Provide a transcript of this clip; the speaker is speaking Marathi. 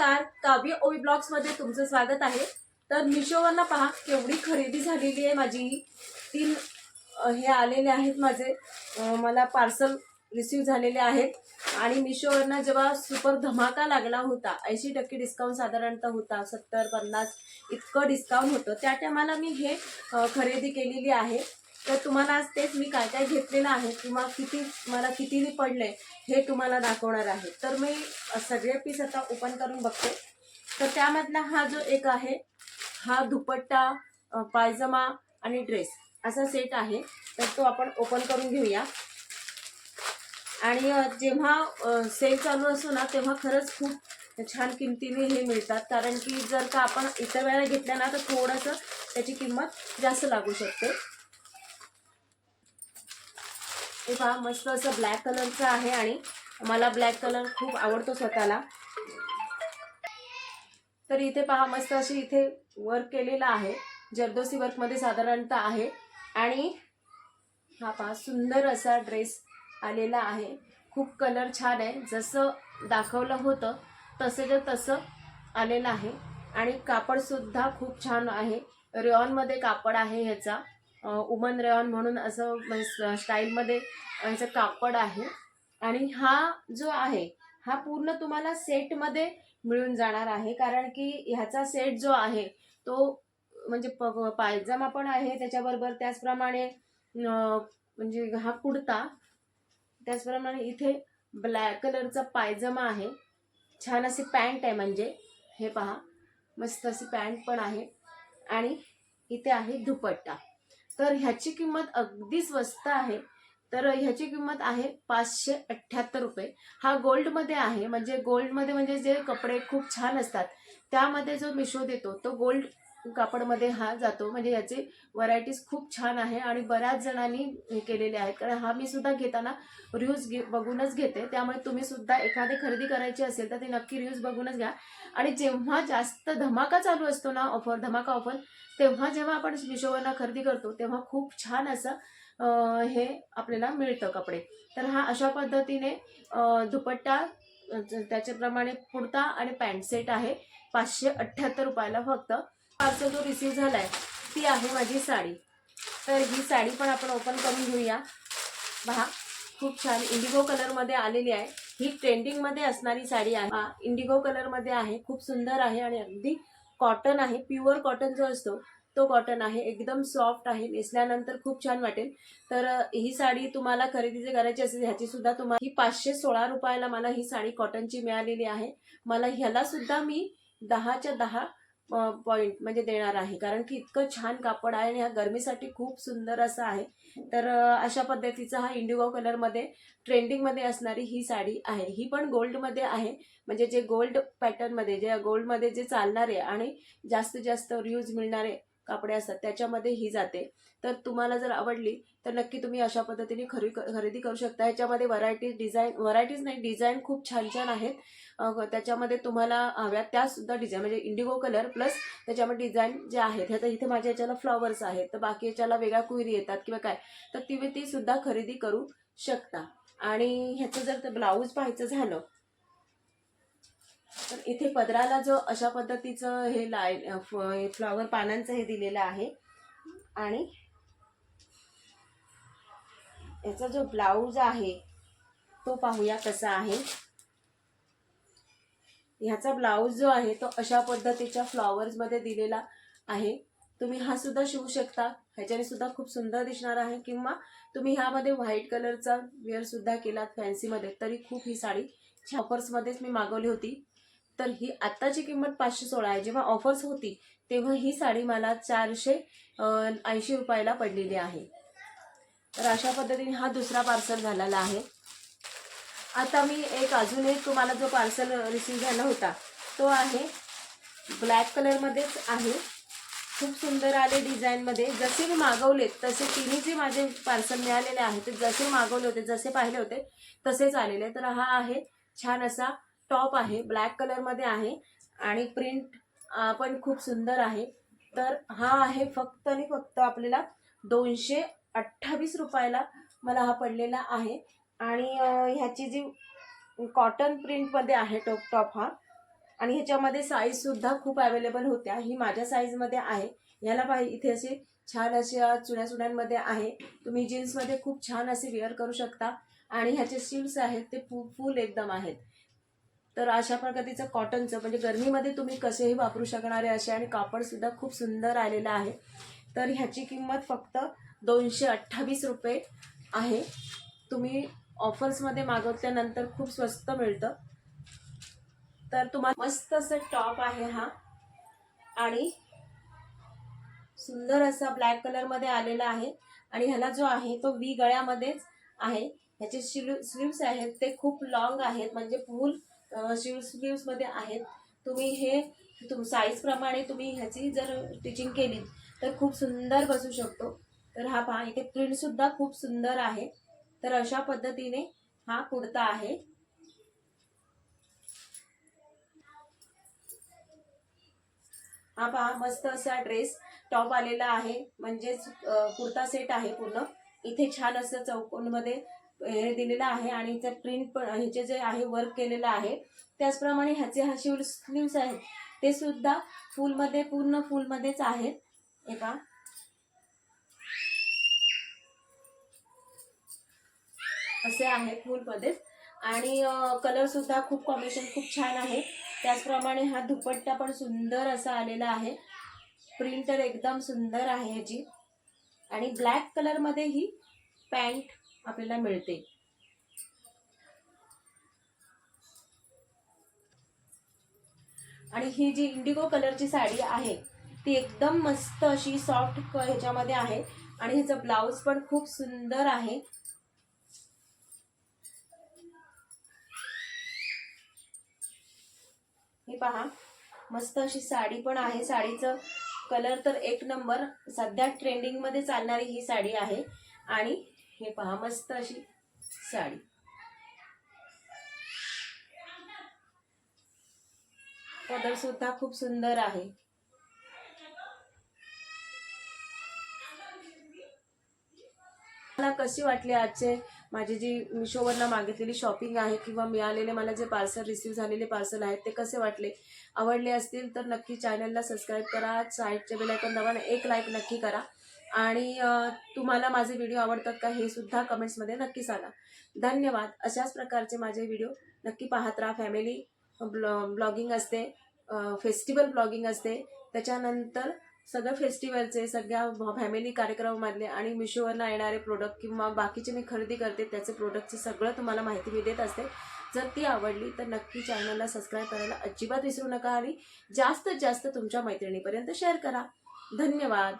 नमस्कार काव्य ओवी ब्लॉग्समध्ये तुमचं स्वागत आहे. तर मिशोवरनं पहा केवढी खरेदी झालेली आहे माझी. तीन हे आलेले आहेत माझे. मला पार्सल रिसीव झालेले आहेत. आणि मिशोवरनं जेव्हा सुपर धमाका लागला होता ऐंशी टक्के डिस्काउंट साधारणतः होता सत्तर पन्नास इतकं डिस्काउंट होतं. त्या टायमाला मी हे खरेदी केलेली आहे. तर तुम्हाला आज तेच मी काय काय घेतलेलं आहे किंवा किती मला कितीने पडले हे तुम्हाला दाखवणार आहे. तर मी सगळे पीस आता ओपन करून बघते. तर त्यामधला हा जो एक आहे हा दुपट्टा पायजमा आणि ड्रेस असा सेट आहे. तर तो आपण ओपन करून घेऊया. आणि जेव्हा सेल चालू असतो ना तेव्हा खरंच खूप छान किमतीने हे मिळतात. कारण की जर का आपण इतर वेळेला घेतल्या ना तर थोडंसं त्याची किंमत जास्त लागू शकते. हे पहा मस्त असं ब्लॅक कलरचं आहे आणि मला ब्लॅक कलर खूप आवडतो स्वतःला. तर इथे पहा मस्त अशी इथे वर्क केलेलं आहे. जर्दोसी वर्कमध्ये साधारणतः आहे. आणि हा पहा सुंदर असा ड्रेस आलेला आहे. खूप कलर छान आहे. जसं दाखवलं होतं तसं तसं आलेलं आहे. आणि कापडसुद्धा खूप छान आहे. रिऑनमध्ये कापड आहे ह्याचा. उमन रेऑन म्हणून असं म्हणजे स्टाईलमध्ये ह्याचं कापड आहे. आणि हा जो आहे हा पूर्ण तुम्हाला सेटमध्ये मिळून जाणार आहे. कारण की ह्याचा सेट जो आहे तो म्हणजे प पायजमा पण आहे त्याच्याबरोबर. त्याचप्रमाणे म्हणजे हा कुर्ता त्याचप्रमाणे इथे ब्लॅक कलरचा पायजमा आहे. छान अशी पॅन्ट आहे म्हणजे हे पहा. मस्त अशी पॅन्ट पण आहे. आणि इथे आहे दुपट्टा. तर ह्याची किंमत अगदी स्वस्त आहे. तर ह्याची किंमत आहे पाचशे अठ्ठ्याहत्तर रुपये. हा गोल्डमध्ये आहे. म्हणजे गोल्डमध्ये म्हणजे जे कपडे खूप छान असतात त्यामध्ये जो मिशो देतो तो गोल्ड कापडमध्ये हा जातो. म्हणजे याची व्हरायटीज खूप छान आहे आणि बऱ्याच जणांनी केलेले आहेत. कारण हा मी सुद्धा घेताना रिव्ह्यूज घे बघूनच घेते. त्यामुळे तुम्ही सुद्धा एखादी खरेदी करायची असेल तर ती नक्की रिव्ह्यूज बघूनच घ्या. आणि जेव्हा जास्त धमाका चालू असतो ना ऑफर धमाका ऑफर तेव्हा जेव्हा आपण मिशोवरनं खरेदी करतो तेव्हा खूप छान असं हे आपल्याला मिळतं कपडे. तर हा अशा पद्धतीने दुपट्टा त्याच्याप्रमाणे कुर्ता आणि पॅन्ट सेट आहे. पाचशे अठ्ठ्याहत्तर रुपयाला फक्त. पार्सल जो रिसीव आहे ती आहे माझी साडी. तर ही साडी पण आपण ओपन करून घेऊया. पहा खूप छान इंडिगो कलरमध्ये आलेली आहे. ही ट्रेंडिंगमध्ये असणारी साडी आहे. इंडिगो कलरमध्ये आहे. खूप सुंदर आहे आणि अगदी कॉटन आहे. प्युअर कॉटन जो असतो तो कॉटन आहे. एकदम सॉफ्ट आहे. नेसल्यानंतर खूप छान वाटेल. तर ही साडी तुम्हाला खरेदी जर करायची असेल ह्याची सुद्धा तुम्हाला ही पाचशे सोळा रुपयाला मला ही साडी कॉटनची मिळालेली आहे. मला ह्याला सुद्धा मी दहाच्या दहा पॉईंट म्हणजे देणार आहे. कारण की इतकं छान कापड आहे आणि हा गरमीसाठी खूप सुंदर असा आहे. तर अशा पद्धतीचा हा इंडिगो कलरमध्ये ट्रेंडिंगमध्ये असणारी ही साडी आहे. ही पण गोल्डमध्ये आहे. म्हणजे जे गोल्ड पॅटर्नमध्ये जे गोल्डमध्ये जे चालणारे आणि जास्तीत जास्त रियूज मिळणारे कापडे असतात त्याच्यामध्ये ही जाते. तर तुम्हाला जर आवडली तर नक्की तुम्ही अशा पद्धतीने खरी खरेदी करू शकता. ह्याच्यामध्ये व्हरायटीज डिझाईन व्हरायटीज नाही डिझाईन खूप छान छान आहेत. त्याच्यामध्ये तुम्हाला हव्या त्यासुद्धा डिझाईन म्हणजे इंडिगो कलर प्लस त्याच्यामध्ये डिझाईन जे आहेत ह्याचा इथे माझ्या याच्याला फ्लॉवर्स आहेत. तर बाकी याच्याला वेगळ्या कुहिरी येतात किंवा काय तर ती ती सुद्धा खरेदी करू शकता. आणि ह्याचं जर ब्लाऊज पाहायचं झालं तर इथे पदराला जो अशा पद्धतीचं हे लाय फ्लॉवर पानांचं हे दिलेलं आहे. आणि याचा जो ब्लाऊज आहे तो पाहूया कसा आहे. ह्याचा ब्लाऊज जो आहे तो अशा पद्धतीच्या फ्लॉवर्समध्ये दिलेला आहे. तुम्ही हा सुद्धा शिवू शकता. ह्याच्याने सुद्धा खूप सुंदर दिसणार आहे. किंवा तुम्ही ह्यामध्ये व्हाईट कलरचा वेअर सुद्धा केलात फॅन्सीमध्ये तरी खूप ही साडी शॉपर्समध्येच मी मागवली होती. तर ही आत्ताची किंमत पाचशे सोळा आहे. जेव्हा ऑफर्स होती तेव्हा ही साडी मला चारशे ऐंशी रुपयाला पडलेली आहे. तर अशा पद्धतीने हा दुसरा पार्सल झालेला आहे. आता मी एक अजून एक तुम्हाला जो पार्सल रिसीव झाला होता तो आहे ब्लॅक कलरमध्येच आहे. खूप सुंदर आले डिझाईनमध्ये जसे मी मागवले तसे तिन्ही जे माझे पार्सल मिळालेले आहेत ते जसे मागवले होते जसे पाहिले होते तसेच आलेले तर हा आहे छान असा टॉप आहे ब्लॅक कलरमध्ये आहे आणि प्रिंट पण खूप सुंदर आहे. तर हा आहे फक्त आणि फक्त आपल्याला दोनशे अठ्ठावीस रुपयाला मला हा पडलेला आहे. आणि ह्याची जी कॉटन प्रिंटमध्ये आहे टॉप टॉप हा. आणि ह्याच्यामध्ये साईज सुद्धा खूप अवेलेबल होत्या. ही माझ्या साईजमध्ये आहे. ह्याला पाहिजे इथे असे छान अशा चुण्या चुण्यांमध्ये आहे. तुम्ही जीन्समध्ये खूप छान असे वेअर करू शकता. आणि ह्याचे स्लीव्स आहेत ते फु फुल एकदम आहेत. तर अशा प्रकारचं कॉटनचं म्हणजे गरमीमध्ये तुम्ही कसेही वापरू शकणारे असे आणि कापडसुद्धा खूप सुंदर आलेलं आहे. तर ह्याची किंमत फक्त दोनशे अठ्ठावीस रुपये आहे. तुम्ही ऑफर्समध्ये मागवल्यानंतर खूप स्वस्त मिळतं. तर तुम्हाला मस्त असं टॉप आहे हा. आणि सुंदर असा ब्लॅक कलरमध्ये आलेला आहे. आणि ह्याला जो आहे तो वी गळ्यामध्येच आहे. ह्याचे शिलू स्लीव्स आहेत ते खूप लॉंग आहेत. म्हणजे फुल स्लीव आहेत. तुम्ही हे तुम साईजप्रमाणे तुम्ही ह्याची जर स्टिचिंग केली तर खूप सुंदर बसू शकतो. तर हा पहा इथे प्रिंटसुद्धा खूप सुंदर आहे. तर अशा पद्धतीने हा कुर्ता आहे. हा पहा मस्त असा ड्रेस टॉप आलेला आहे. म्हणजेच कुर्ता सेट आहे पूर्ण. इथे छान असं चौकोनमध्ये हे दिलेलं आहे आणि त्या प्रिंट पण ह्याचे जे आहे वर्क केलेलं आहे त्याचप्रमाणे ह्याचे हा शिव स्लीव्स आहेत ते सुद्धा फुलमध्ये पूर्ण फुलमध्येच आहेत. एका असे आहे फुलमध्येच आणि कलर सुद्धा खूप कॉम्बिनेशन खूप छान आहे. त्याचप्रमाणे हा दुपट्टा पण सुंदर असा आलेला आहे. प्रिंट तर एकदम सुंदर आहे ह्याची. आणि ब्लॅक कलरमध्ये ही पॅन्ट आपल्याला मिळते. आणि ही जी इंडिगो कलरची साडी आहे ती एकदम मस्त अशी सॉफ्ट ह्याच्यामध्ये आहे. आणि ह्याचं ब्लाऊज पण खूप सुंदर आहे. हे पहा मस्त अशी साडी पण आहे. साडीचं कलर तर एक नंबर सध्या ट्रेंडिंगमध्ये चालणारी ही साडी आहे. आणि हे पहा मस्त अशी साडी. कदर सुद्धा खूप सुंदर आहे. मला कशी वाटली आजचे माझी जी मिशोवरनं मागितलेली शॉपिंग आहे किंवा मिळालेले मला जे पार्सल रिसीव झालेले पार्सल आहेत ते कसे वाटले आवडले असतील तर नक्की चॅनलला सबस्क्राईब करा साईडच्या बेलायकन दाबाने एक लाईक नक्की करा. आणि तुम्हाला माझे व्हिडिओ आवडतात का हे सुद्धा कमेंट्समध्ये नक्की सांगा. धन्यवाद. अशाच प्रकारचे माझे व्हिडिओ नक्की पाहत राहा. फॅमिली ब्लॉ ब्लॉगिंग असते फेस्टिवल ब्लॉगिंग असते. त्याच्यानंतर सगळं फेस्टिवलचे सगळ्या फॅमिली कार्यक्रमामधले आणि मिशोवरनं येणारे प्रोडक्ट किंवा बाकीचे मी खरेदी करते त्याचे प्रोडक्टचे सगळं तुम्हाला माहिती मी देत असते. जर ती आवडली तर नक्की चॅनलला सबस्क्राईब करायला अजिबात विसरू नका आणि जास्तीत जास्त तुमच्या मैत्रिणीपर्यंत शेअर करा. धन्यवाद.